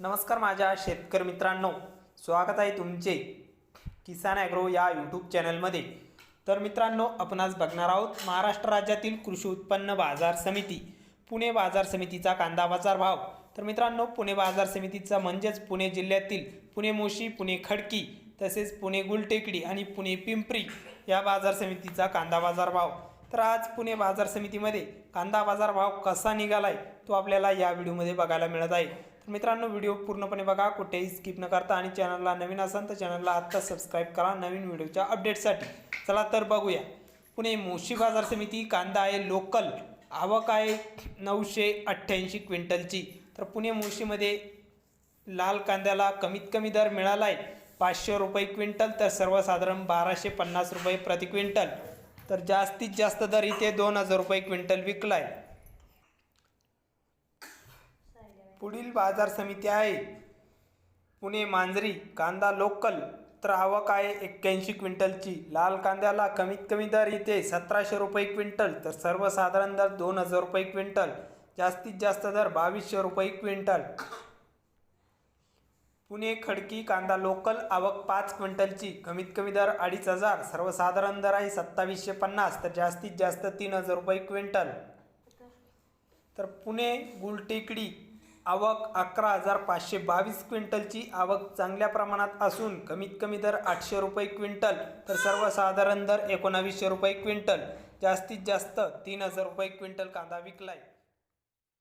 नमस्कार माझ्या शेतकरी मित्रांनो. स्वागत आहे तुमचे किसान ॲग्रो या यूट्यूब चॅनलमध्ये. तर मित्रांनो आपण आज बघणार आहोत महाराष्ट्र राज्यातील कृषी उत्पन्न बाजार समिती पुणे बाजार समितीचा कांदा बाजार भाव. तर मित्रांनो पुणे बाजार समितीचा म्हणजेच पुणे जिल्ह्यातील पुणे मोशी पुणे खडकी तसेच पुणे गुलटेकडी आणि पुणे पिंपरी या बाजार समितीचा कांदा बाजार भाव. तर आज पुणे बाजार समितीमध्ये कांदा बाजार भाव कसा निघालाय तो आपल्याला या व्हिडिओमध्ये बघायला मिळत आहे. मित्रांनो व्हिडिओ पूर्णपणे बघा. कुठेही स्किप न करता आणि चॅनलला नवीन असाल तर चॅनलला आत्ता सबस्क्राईब करा. नवीन व्हिडिओच्या अपडेटसाठी चला तर बघूया. पुणे मोशी बाजार समिती कांदा आहे लोकल आवक आहे नऊशे अठ्ठ्याऐंशी क्विंटलची. तर पुणे मोशीमध्ये लाल कांद्याला कमीत कमी दर मिळाला आहे पाचशे रुपये क्विंटल तर सर्वसाधारण बाराशे पन्नास रुपये प्रति क्विंटल. तर जास्तीत जास्त दर इथे दोन हजार रुपये क्विंटल विकला आहे पुढील बाजार समिती आहे. पुणे मांजरी कांदा लोकल तर आवक आहे एक्क्याऐंशी क्विंटलची. लाल कांद्याला कमीत कमी दर इथे सतराशे रुपये क्विंटल तर सर्वसाधारण दर दोन हजार रुपये क्विंटल. जास्तीत जास्त दर बावीसशे रुपये क्विंटल. पुणे खडकी कांदा लोकल आवक पाच क्विंटलची. कमीत कमी दर अडीच हजार. सर्वसाधारण दर आहे सत्तावीसशे पन्नास तर जास्तीत जास्त तीन हजार रुपये क्विंटल. तर पुणे गुलटेकडी आवक अकरा हजार पाचशे बावीस क्विंटलची आवक चांगल्या प्रमाणात असून कमीत कमी दर आठशे रुपये क्विंटल तर सर्वसाधारण दर एकोणावीसशे रुपये क्विंटल. जास्तीत जास्त तीन हजार रुपये क्विंटल कांदा विकलाय.